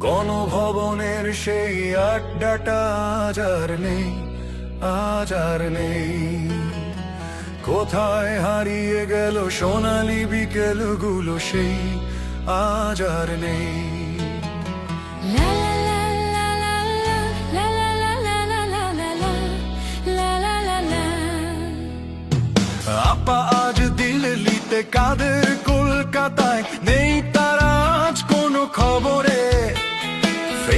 গণভবনের সেই আড্ডাটা আজ আর নেই আজ আর নেই কোথায় হারিয়ে গেল সোনালি বিকেলগুলো সেই আজ আর নেই La la la la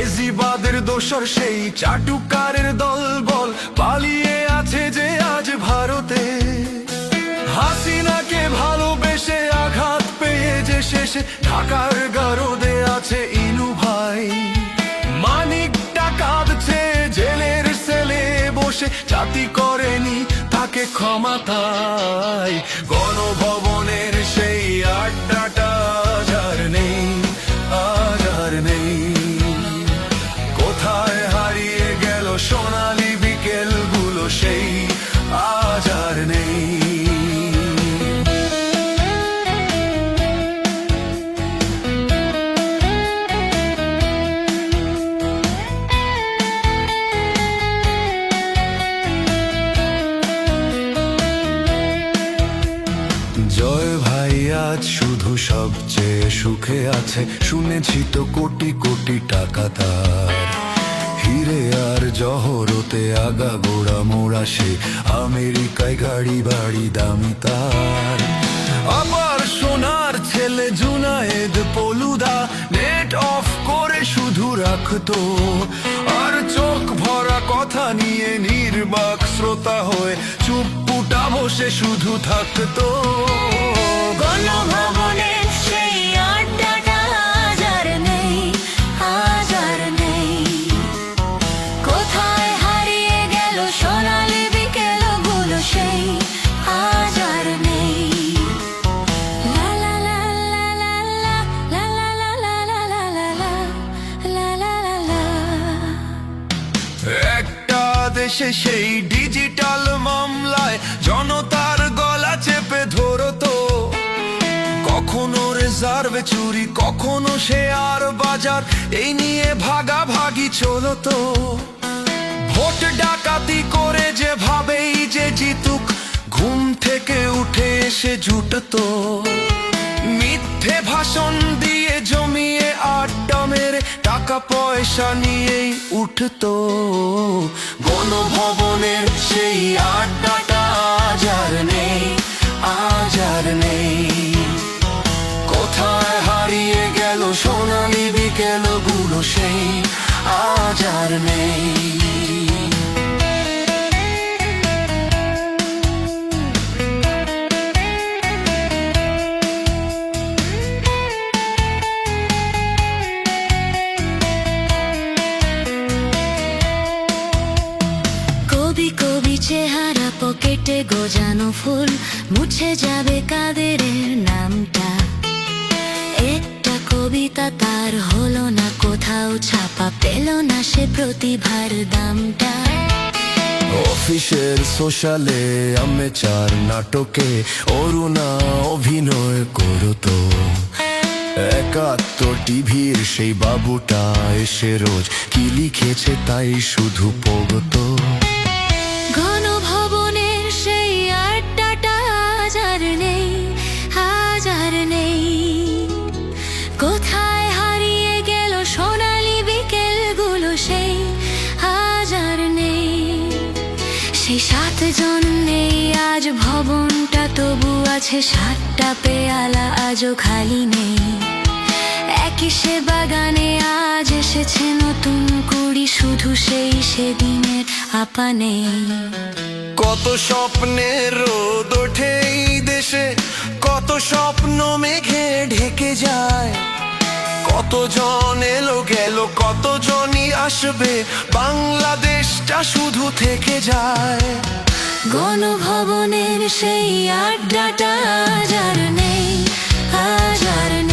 ফেজিবাদের দোসর সেই চাটুকারের দল বল, পালিয়ে আছে যে আজ ভারতে। হাসিনাকে ভালোবেসে আঘাত পেয়ে যে শেষে ঢাকার গারদে আছে ইনু ভাই। মানিকটা কাঁদছে জেলের সেলে বসে, জাতি করেনি তাকে ক্ষমা তাই। গণভবনের সেই আড্ডাটা আজ নেই নেই। শুধু সবচেয়ে সুখে আছে। শুনেছি তো কোটি কোটি টাকা তার। হিরে আর জহরতে আগা গোড়া মোড়া সে। আমেরিকায় গাড়ি বাড়ি দামি তার। আবার সোনার ছেলে জুনায়েদ পলুদা। নেট অফ করে শুধু রাখতো। আর চোখ ভরা কথা নিয়ে নির্বাক শ্রোতা হয়ে চুপপুটা বসে শুধু থাকতো। গণভবনের দেশে সেই ডিজিটাল মামলায় জনতার গলা চেপে ধরতো কখনো রিজার্ভ চুরি, কখনো শেয়ার বাজার, এই নিয়ে ভাগাভাগি চলতো ভোট ডাকাতি করে যে ভাবেই যে জিতুক, ঘুম থেকে উঠে এসে জুটতো। মিথ্যে ভাষণ দিয়ে টাকা পয়সা নিয়েই উঠত। গণভবনের সেই আড্ডাটা আর নেই। পকেটে গোজানো ফুল, মুছে যাবে কাদের নামটা। একটা কবিতা তার হলো না, কোথাও ছাপা পেল না সে প্রতিভার দামটা। অফিসের সোশ্যালে আমি চার নাটকে অরুণা অভিনয় করতো একাত্তর টিভির সেই বাবুটা এসে রোজ কি লিখেছে তাই শুধু পগতো সেই সাতজন নেই, আজ ভবনটা তবু আছে সাতটা পেয়ালা, আজও খালি নেই। একই সে বাগানে আজ এসেছে নতুন কুড়ি, শুধু সেই সেদিনের আপা নেই কত স্বপ্নের রোদ ওঠে দেশে, কত স্বপ্ন মেঘে ঢেকে যায়। কতজন এলো গেল, কতজনই আসবে? বাংলাদেশটা শুধু থেকে যায়। গণভবনের সেই আড্ডাটা আর নেই, আজ নেই।